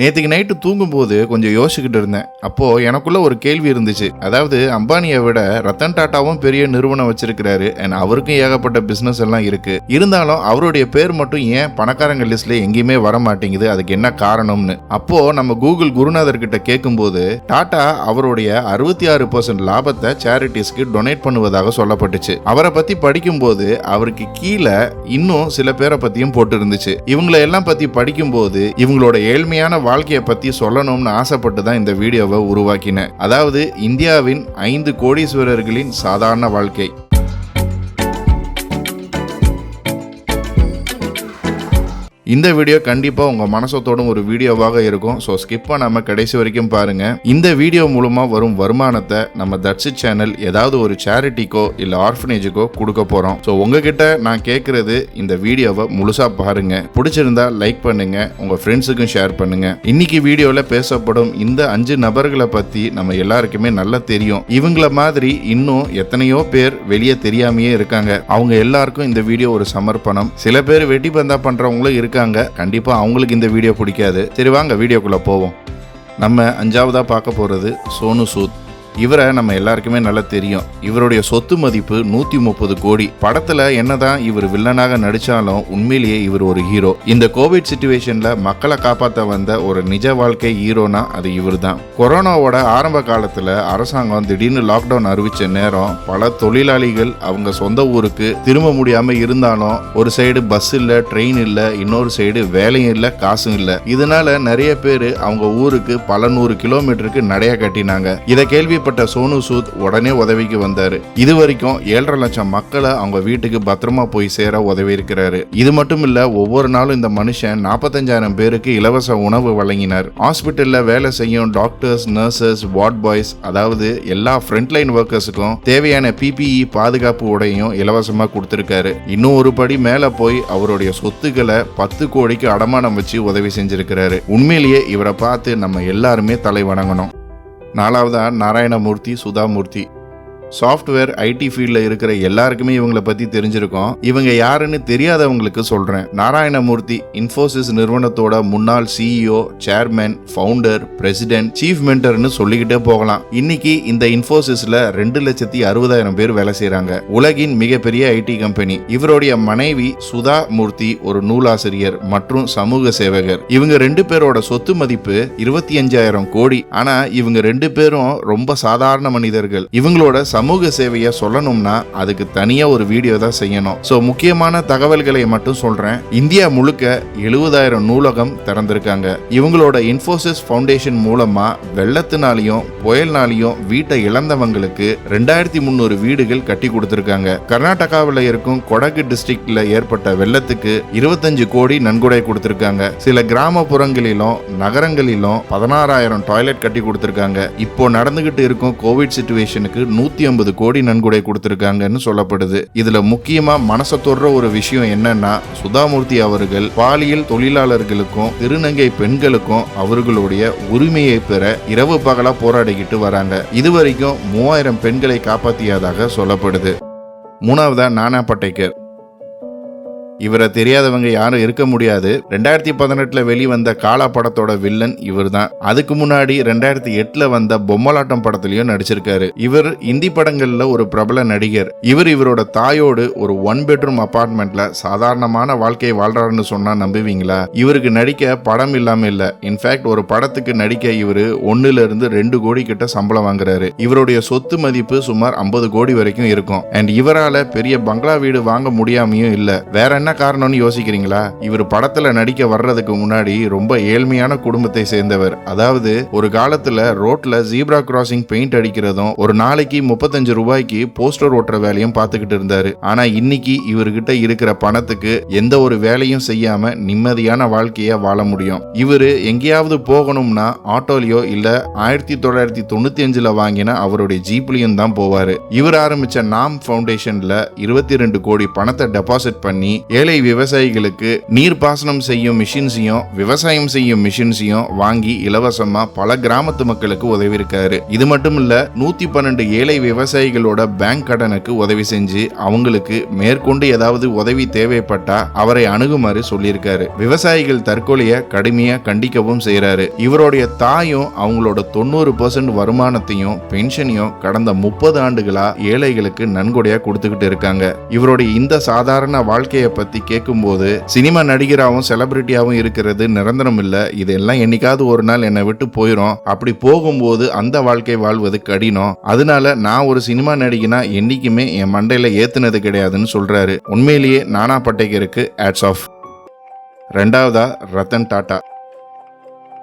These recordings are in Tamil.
நேற்றுக்கு நைட்டு தூங்கும்போது கொஞ்சம் யோசிச்சுக்கிட்டு இருந்தேன். அப்போ எனக்குள்ள ஒரு கேள்வி இருந்துச்சு. அதாவது அம்பானியை விட ரத்தன் டாட்டாவும் பெரிய நிறுவனம் வச்சிருக்கிறாரு. அண்ட் அவருக்கும் ஏகப்பட்ட பிசினஸ் எல்லாம் இருக்கு. இருந்தாலும் அவருடைய பேர் மட்டும் ஏன் பணக்காரங்க லிஸ்ட்ல எங்கேயுமே வர மாட்டேங்குது? அதுக்கு என்ன காரணம்னு. அப்போ நம்ம கூகுள் குருநாதர் கிட்ட கேட்கும்போது டாட்டா அவருடைய அறுபத்தி ஆறு பர்சன்ட் லாபத்தை சேரிட்டிஸ்க்கு டொனேட் பண்ணுவதாக சொல்லப்பட்டுச்சு. அவரை பத்தி படிக்கும்போது அவருக்கு கீழே இன்னும் சில பேரை பத்தியும் போட்டு இருந்துச்சு இவங்களை எல்லாம் பத்தி படிக்கும்போது இவங்களோட ஏழ்மையான வாழ்க்கையை பற்றி சொல்லணும்னு ஆசைப்பட்டு தான் இந்த வீடியோவை உருவாக்கினேன். அதாவது இந்தியாவின் ஐந்து கோடீஸ்வரர்களின் சாதாரண வாழ்க்கை. இந்த வீடியோ கண்டிப்பாக உங்கள் மனசத்தோடும் ஒரு வீடியோவாக இருக்கும். ஸோ ஸ்கிப் நம்ம கடைசி வரைக்கும் பாருங்கள் இந்த வீடியோ மூலமாக வரும் வருமானத்தை நம்ம தட்சி சேனல் ஏதாவது ஒரு சேரிட்டிக்கோ இல்லை ஆர்ஃபனேஜுக்கோ கொடுக்க போகிறோம் ஸோ உங்ககிட்ட நான் கேட்குறது இந்த வீடியோவை முழுசாக பாருங்கள் பிடிச்சிருந்தா லைக் பண்ணுங்கள் உங்கள் ஃப்ரெண்ட்ஸுக்கும் ஷேர் பண்ணுங்கள் இன்னைக்கு வீடியோவில் பேசப்படும் இந்த அஞ்சு நபர்களை பற்றி நம்ம எல்லாருக்குமே நல்லா தெரியும். இவங்கள மாதிரி இன்னும் எத்தனையோ பேர் வெளியே தெரியாமையே இருக்காங்க. அவங்க எல்லாருக்கும் இந்த வீடியோ ஒரு சமர்ப்பணம். சில பேர் வெட்டி பந்தா பண்றவங்களும் இருக்காங்க. கண்டிப்பா அவங்களுக்கு இந்த வீடியோ பிடிக்காது. சரி வாங்க வீடியோக்குள்ள போவோம். நம்ம அஞ்சாவதா பார்க்க போறது சோனு சூத். இவரை நம்ம எல்லாருக்குமே நல்லா தெரியும். இவருடைய சொத்து மதிப்பு நூத்தி முப்பது கோடி. படத்துல என்னதான் இவர் வில்லனாக நடிச்சாலும் உண்மையிலேயே இவர் ஒரு ஹீரோ இந்த கோவிட் சுச்சுவேஷன்ல மக்களை காப்பாற்ற வந்த ஒரு நிஜ வாழ்க்கை ஹீரோனா அது இவர் தான் கொரோனாவோட ஆரம்ப காலத்துல அரசாங்கம் திடீர்னு லாக்டவுன் அறிவிச்ச நேரம் பல தொழிலாளிகள் அவங்க சொந்த ஊருக்கு திரும்ப முடியாம இருந்தாலும் ஒரு சைடு பஸ் இல்ல ட்ரெயின் இல்ல இன்னொரு சைடு வேலையும் இல்ல காசும் இல்ல. இதனால நிறைய பேர் அவங்க ஊருக்கு பல நூறு கிலோமீட்டருக்கு நடைய கட்டினாங்க. இதை கேள்வி கேள்விப்பட்ட சோனு சூத் உடனே உதவிக்கு வந்தாரு. இது வரைக்கும் ஏழரை லட்சம் மக்களை அவங்க வீட்டுக்கு பத்திரமா போய் சேர உதவி இருக்கிறாரு. இது மட்டும் இல்ல ஒவ்வொரு நாளும் இந்த மனுஷன் நாற்பத்தஞ்சாயிரம் பேருக்கு இலவச உணவு வழங்கினார். ஹாஸ்பிட்டல்ல வேலை செய்யும் டாக்டர்ஸ் நர்சஸ் வார்ட் பாய்ஸ் அதாவது எல்லா ஃப்ரண்ட்லைன் ஒர்க்கர்ஸுக்கும் தேவையான பிபிஇ பாதுகாப்பு உடையும் இலவசமா கொடுத்திருக்காரு. இன்னும் ஒரு படி மேல போய் அவருடைய சொத்துக்களை பத்து கோடிக்கு அடமானம் வச்சு உதவி செஞ்சிருக்கிறாரு. உண்மையிலேயே இவரை பார்த்து நம்ம எல்லாருமே தலை வணங்கணும். நாலாவதா நாராயணமூர்த்தி சுதாமூர்த்தி. சாஃப்ட்வேர் ஐடி ஃபீல்டில் இருக்கிற எல்லாருக்குமே இவங்கள பற்றி தெரிஞ்சிருக்கோம். இவங்க யாருன்னு தெரியாதவங்களுக்கு சொல்கிறேன் நாராயணமூர்த்தி இன்ஃபோசிஸ் நிறுவனத்தோட முன்னாள் CEO chairman founder president chief மென்டர்னு சொல்லிக்கிட்டே போகலாம். இன்னைக்கு இந்த இன்ஃபோசிஸ்ல ரெண்டு லட்சத்தி அறுபதாயிரம் பேர் வேலை செய்கிறாங்க உலகின் மிகப்பெரிய ஐடி கம்பெனி இவருடைய மனைவி சுதா மூர்த்தி ஒரு நூலாசிரியர் மற்றும் சமூக சேவகர். இவங்க ரெண்டு பேரோட சொத்து மதிப்பு இருபத்தி அஞ்சாயிரம் கோடி. ஆனா இவங்க ரெண்டு பேரும் ரொம்ப சாதாரண மனிதர்கள். இவங்களோட சமூக சேவையை சொல்லணும்னா அதுக்கு தனியாக ஒரு வீடியோ தான் செய்யணும். ஸோ முக்கியமான தகவல்களை மட்டும் சொல்கிறேன் இந்தியா முழுக்க எழுபதாயிரம் நூலகம் திறந்திருக்காங்க. இவங்களோட இன்ஃபோசிஸ் ஃபவுண்டேஷன் மூலமாக வெள்ளத்தினாலையும் புயல்னாலையும் வீட்டை இழந்தவங்களுக்கு ரெண்டாயிரத்தி முந்நூறு வீடுகள் கட்டி கொடுத்துருக்காங்க. கர்நாடகாவில் இருக்கும் கொடகு டிஸ்ட்ரிக்ட்ல ஏற்பட்ட வெள்ளத்துக்கு இருபத்தஞ்சு கோடி நன்கொடை கொடுத்துருக்காங்க. சில கிராமப்புறங்களிலும் நகரங்களிலும் பதினாறாயிரம் டாய்லெட் கட்டி கொடுத்துருக்காங்க. இப்போ நடந்துகிட்டு இருக்கும் கோவிட் சுச்சுவேஷனுக்கு நூத்தி ஐம்பது கோடி நன்கொடை கொடுத்துருக்காங்கன்னு சொல்லப்படுது. இதுல முக்கியமா மனசை தொடுற ஒரு விஷயம் என்னன்னா சுதாமூர்த்தி அவர்கள் பாலியல் தொழிலாளர்களுக்கும் திருநங்கை பெண்களுக்கும் அவர்களுடைய உரிமையை பெற இரவு பகலா போராடிக்கிட்டு வராங்க. இதுவரைக்கும் மூவாயிரம் பெண்களை காப்பாற்றியதாக சொல்லப்படுது. மூணாவதா நானா பட்டேக்கர் இவரை தெரியாதவங்க யாரும் இருக்க முடியாது. ரெண்டாயிரத்தி பதினெட்டுல வெளிவந்த காலா படத்தோட வில்லன் இவர் தான் அதுக்கு முன்னாடி ரெண்டாயிரத்தி எட்டுல வந்த பொம்மலாட்டம் படத்திலயும் நடிச்சிருக்காரு. இவர் இந்தி படங்கள்ல ஒரு பிரபல நடிகர். இவர் இவரோட தாயோடு ஒரு ஒன் பெட்ரூம் அபார்ட்மெண்ட்ல சாதாரணமான வாழ்க்கையை வாழ்றாருன்னு சொன்னா நம்புவீங்களா? இவருக்கு நடிக்க படம் இல்லாம இல்ல. இன்ஃபேக்ட் ஒரு படத்துக்கு நடிக்க இவரு ஒன்னுல இருந்து ரெண்டு கோடி கிட்ட சம்பளம் வாங்குறாரு. இவருடைய சொத்து மதிப்பு சுமார் ஐம்பது கோடி வரைக்கும் இருக்கும். அண்ட் இவரால பெரிய பங்களா வீடு வாங்க முடியாமையும் இல்ல. வேற என்ன காரணம்னு யோசிக்கிறீங்களா? இவர் படத்துல நடிக்க வர்றதுக்கு முன்னாடி ரொம்ப ஏழ்மையான குடும்பத்தை சேர்ந்தவர். அதாவது ஒரு காலத்துல ரோட்ல ஜீப்ரா கிராசிங் பெயிண்ட் அடிக்கிறதும் ஒரு நாளைக்கு முப்பத்தஞ்சு ரூபாய்க்கு போஸ்டர் ஓட்டுற வேலையும் பார்த்துக்கிட்டு இருந்தாரு. ஆனா இன்னைக்கு இவர்கிட்ட இருக்கிற பணத்துக்கு எந்த ஒரு வேலையும் செய்யாம நிம்மதியான வாழ்க்கைய வாழ முடியும். இவரு எங்கேயாவது போகணும்னா ஆட்டோலயோ இல்ல ஆயிரத்தி தொள்ளாயிரத்தி தொண்ணூத்தி அஞ்சுல வாங்கின அவருடைய ஜீப்லயும் தான் போவாரு. இவர் ஆரம்பிச்ச நாம் ஃபவுண்டேஷன்ல இருபத்தி ரெண்டு கோடி பணத்தை டெபாசிட் பண்ணி ஏழை விவசாயிகளுக்கு நீர்ப்பாசனம் செய்யும் மிஷின்ஸையும் விவசாயம் செய்யும் மிஷின்ஸையும் வாங்கி இலவசமா பல கிராமத்து மக்களுக்கு உதவி இருக்காரு. இது மட்டும் இல்ல நூத்தி பன்னெண்டு ஏழை விவசாயிகளோட பேங்க் கடனுக்கு உதவி செஞ்சு அவங்களுக்கு மேற்கொண்டு ஏதாவது உதவி தேவைப்பட்டா அவரை அணுகுமாறு சொல்லியிருக்காரு. விவசாயிகள் தற்கொலைய கடுமையா கண்டிக்கவும் செய்யறாரு இவருடைய தாயும் அவங்களோட தொண்ணூறு பர்சன்ட் வருமானத்தையும் பென்ஷனையும் கடந்த முப்பது ஆண்டுகளா ஏழைகளுக்கு நன்கொடையா கொடுத்துக்கிட்டு இருக்காங்க. இவருடைய இந்த சாதாரண வாழ்க்கையை பத்தி கேட்கும்போது சினிமா நடிகராகவும் செலிபிரிட்டியாகவும் இருக்கிறது நிரந்தரம் இல்லை. இதெல்லாம் என்னைக்காவது ஒரு நாள் என்னை விட்டு போயிடும் அப்படி போகும்போது அந்த வாழ்க்கை வாழ்வது கடினம். அதனால நான் ஒரு சினிமா நடிகனா என்னைக்குமே என் மண்டையில ஏத்துனது கிடையாதுன்னு சொல்றாரு. உண்மையிலேயே நானா பட்டேகருக்கு ஆட்ஸ் ஆஃப் ரெண்டாவதா ரத்தன் டாடா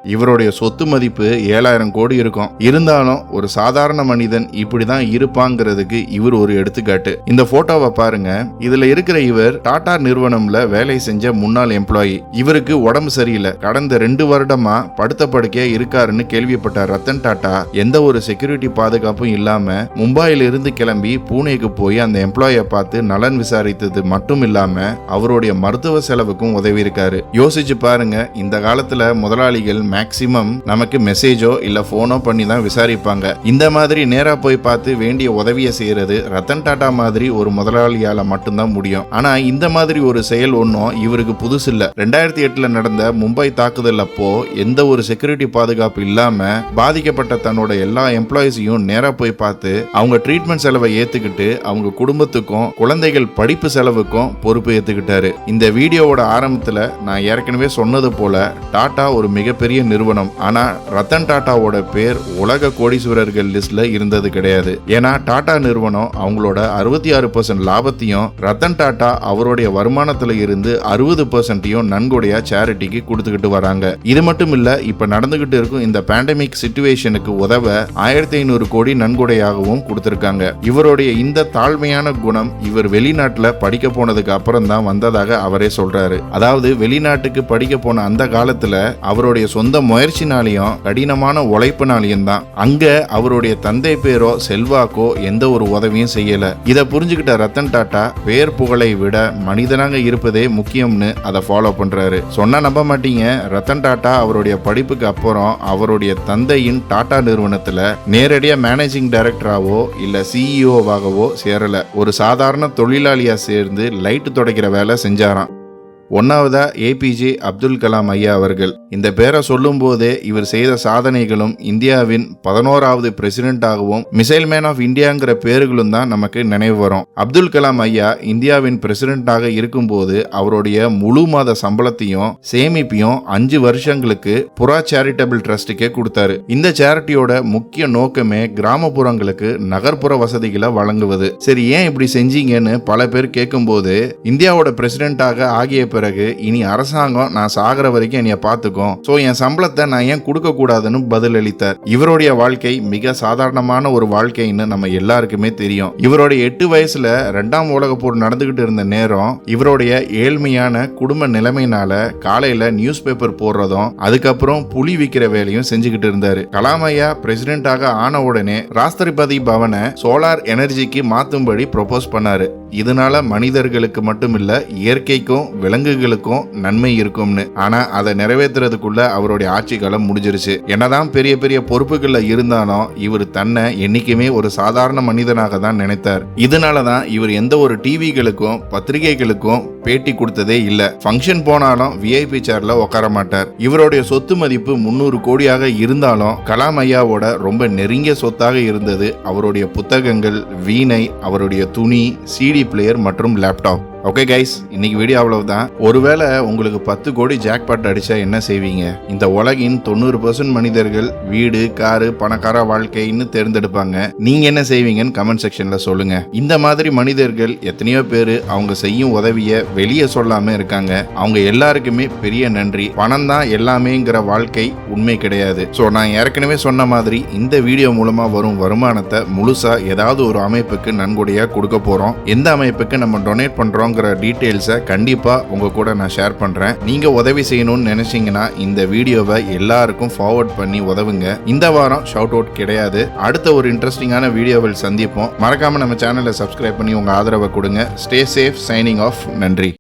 இவருடைய சொத்து மதிப்பு ஏழாயிரம் கோடி இருக்கும். இருந்தாலும் ஒரு சாதாரண மனிதன் இப்படிதான் இருப்பாங்கிறதுக்கு இவர் ஒரு எடுத்துக்காட்டு. இந்த போட்டோவை பாருங்க. இதுல இருக்கிற இவர் டாடா நிறுவனம்ல வேலை செஞ்ச முன்னாள் எம்ப்ளாயி. இவருக்கு உடம்பு சரியில்லை. கடந்த ரெண்டு வருடமா படுத்த படுக்கையா இருக்காருன்னு கேள்விப்பட்ட ரத்தன் டாடா எந்த ஒரு செக்யூரிட்டி பாதுகாப்பும் இல்லாம மும்பாயில இருந்து கிளம்பி பூனேக்கு போய் அந்த எம்ப்ளாயை பார்த்து நலன் விசாரித்தது மட்டும் இல்லாம அவருடைய மருத்துவ செலவுக்கும் உதவி இருக்காரு யோசிச்சு பாருங்க. இந்த காலத்துல முதலாளிகள் மேக்சிமம் நமக்கு மெசேஜோ இல்ல போனோ பண்ணி தான் விசாரிப்பாங்க. இந்த மாதிரி நேரா போய் பார்த்து வேண்டிய உதவியை செய்யறது ரத்தன் டாடா மாதிரி ஒரு முதலாளியால மட்டும்தான் முடியும். ஆனா இந்த மாதிரி ஒரு செயல் ஒன்றும் இவருக்கு புதுசு இல்ல. ரெண்டாயிரத்தி எட்டுல நடந்த மும்பை தாக்குதல் அப்போ எந்த ஒரு செக்யூரிட்டி பாதுகாப்பு இல்லாம பாதிக்கப்பட்ட தன்னோட எல்லா எம்ப்ளாயிஸையும் நேரா போய் பார்த்து அவங்க ட்ரீட்மெண்ட் செலவை ஏத்துக்கிட்டு அவங்க குடும்பத்துக்கும் குழந்தைகள் படிப்பு செலவுக்கும் பொறுப்பு ஏத்துக்கிட்டாரு. இந்த வீடியோவோட ஆரம்பத்துல நான் ஏற்கனவே சொன்னது போல டாடா ஒரு மிகப்பெரிய நிறுவனம். ஆனா ரத்தன் டாட்டாவோட பேர் உலக கோடீஸ்வரர்கள் லிஸ்ட்ல இருந்தது கிடையாது. ஏன்னா டாடா நிறுவனம் அவங்களோட அறுபத்தி ஆறு பர்சன்ட் லாபத்தையும் ரத்தன் டாட்டா அவருடைய வருமானத்துல இருந்து அறுபது பர்சன்ட்டையும் நன்கொடையா சேரிட்டிக்கு கொடுத்துக்கிட்டு வராங்க. இது மட்டும் இல்ல இப்ப நடந்துகிட்டு இருக்கும் இந்த பேண்டமிக் சுச்சுவேஷனுக்கு உதவ ஆயிரத்தி ஐநூறு கோடி நன்கொடையாகவும் கொடுத்திருக்காங்க. இவருடைய இந்த தாழ்மையான குணம் இவர் வெளிநாட்டுல படிக்க போனதுக்கு அப்புறம் தான் வந்ததாக அவரே சொல்றாரு. அதாவது வெளிநாட்டுக்கு படிக்க போன அந்த காலத்துல அவருடைய சொந்த முயற்சினாலையும் கடினமான உழைப்புனாலையும் தான். அங்க அவருடைய தந்தை பேரோ செல்வாக்கோ எந்த ஒரு உதவியும் செய்யல. இதை புரிஞ்சுக்கிட்ட ரத்தன் டாட்டா பேர் புகழை விட மனிதனாக இருப்பதே முக்கியம்னு அதை ஃபாலோ பண்றாரு. சொன்னா நம்ப மாட்டீங்க. ரத்தன் டாட்டா அவருடைய படிப்புக்கு அப்புறம் அவருடைய தந்தையின் டாடா நிறுவனத்துல நேரடியா மேனேஜிங் டைரக்டராவோ இல்ல சிஇஓவாகவோ சேரல. ஒரு சாதாரண தொழிலாளியா சேர்ந்து லைட் துடைக்கிற வேலை செஞ்சாராம். ஒன்னாவதா ஏபிஜே அப்துல் கலாம் ஐயா அவர்கள். இந்த பேரை சொல்லும் போதே இவர் செய்த சாதனைகளும் இந்தியாவின் பதினோராவது பிரசிடென்டாகவும் மிசைல் மேன் ஆஃப் இந்தியாங்கிற பேர்களும் தான் நமக்கு நினைவு வரும். அப்துல் கலாம் ஐயா இந்தியாவின் பிரசிடென்டாக இருக்கும்போது அவருடைய முழு மாத சம்பளத்தையும் சேமிப்பையும் அஞ்சு வருஷங்களுக்கு புறா சேரிட்டபிள் ட்ரஸ்ட்டுக்கே கொடுத்தாரு. இந்த சேரிட்டியோட முக்கிய நோக்கமே கிராமப்புறங்களுக்கு நகர்ப்புற வசதிகளை வழங்குவது. சரி ஏன் இப்படி செஞ்சீங்கன்னு பல பேர் கேட்கும்போது இந்தியாவோட பிரசிடென்டாக ஆகிய பிறகு பிறகு இனி அரசாங்கம் நான் சாகிற வரைக்கும் என்னைய பார்த்துக்கும். ஸோ என் சம்பளத்தை நான் ஏன் கொடுக்க கூடாதுன்னு பதில் அளித்தார் இவருடைய வாழ்க்கை மிக சாதாரணமான ஒரு வாழ்க்கைன்னு நம்ம எல்லாருக்குமே தெரியும். இவருடைய எட்டு வயசுல ரெண்டாம் உலக போர் நடந்துகிட்டு இருந்த நேரம் இவருடைய ஏழ்மையான குடும்ப நிலைமையினால காலையில நியூஸ் பேப்பர் போடுறதும் அதுக்கப்புறம் புலி விற்கிற வேலையும் செஞ்சுக்கிட்டு இருந்தாரு. கலாமையா பிரசிடென்டாக ஆன உடனே ராஷ்டிரபதி பவனை சோலார் எனர்ஜிக்கு மாத்தும்படி ப்ரொபோஸ் பண்ணாரு. இதனால மனிதர்களுக்கு மட்டும் இல்ல இயற்கைக்கும் விலங்குகளுக்கும் நன்மை இருக்கும்னு. ஆனா அதை நிறைவேற்றுறதுக்குள்ள அவருடைய ஆட்சி காலம் முடிஞ்சிருச்சு. என்னதான் பெரிய பெரிய பொறுப்புகள்ல இருந்தாலும் இவர் தன்னை என்னைக்குமே ஒரு சாதாரண மனிதனாக தான் நினைத்தார். இதனால தான் இவர் எந்த ஒரு டிவிகளுக்கும் பத்திரிகைகளுக்கும் பேட்டி கொடுத்ததே இல்ல. ஃபங்க்ஷன் போனாலும் விஐபி சேர்ல உட்கார மாட்டார். இவருடைய சொத்து மதிப்பு முன்னூறு கோடியாக இருந்தாலும் கலாம் ஐயாவோட ரொம்ப நெருங்கிய சொத்தாக இருந்தது அவருடைய புத்தகங்கள் வீணை அவருடைய துணி சிடி பிளேயர் மற்றும் லேப்டாப் ஓகே கைஸ் இன்னைக்கு வீடியோ அவ்வளவுதான். ஒருவேளை உங்களுக்கு பத்து கோடி ஜாக்பாட் அடிச்சா என்ன செய்வீங்க? இந்த உலகின் தொண்ணூறு பர்சன்ட் மனிதர்கள் வீடு காரு பணக்கார வாழ்க்கைன்னு தேர்ந்தெடுப்பாங்க. நீங்க என்ன செய்வீங்கன்னு கமெண்ட் செக்ஷன்ல சொல்லுங்க. இந்த மாதிரி மனிதர்கள் எத்தனையோ பேர் அவங்க செய்யும் உதவிய வெளியே சொல்லாம இருக்காங்க. அவங்க எல்லாருக்குமே பெரிய நன்றி. பணம் தான் எல்லாமேங்கிற வாழ்க்கை உண்மை கிடையாது. ஸோ நான் ஏற்கனவே சொன்ன மாதிரி இந்த வீடியோ மூலமா வரும் வருமானத்தை முழுசா ஏதாவது ஒரு அமைப்புக்கு நன்கொடையா கொடுக்க போறோம். எந்த அமைப்புக்கு நம்ம டொனேட் பண்றோங்கிற டீட்டெயில்ஸை கண்டிப்பாக உங்க கூட நான் ஷேர் பண்ணுறேன் நீங்கள் உதவி செய்யணும்னு நினச்சிங்கன்னா இந்த வீடியோவை எல்லாருக்கும் ஃபார்வர்ட் பண்ணி உதவுங்க. இந்த வாரம் ஷவுட் அவுட் கிடையாது. அடுத்த ஒரு இன்ட்ரெஸ்டிங்கான வீடியோவில் சந்திப்போம். மறக்காமல் நம்ம சேனலை சப்ஸ்கிரைப் பண்ணி உங்கள் ஆதரவை கொடுங்க. ஸ்டே சேஃப் சைனிங் ஆஃப் நன்றி.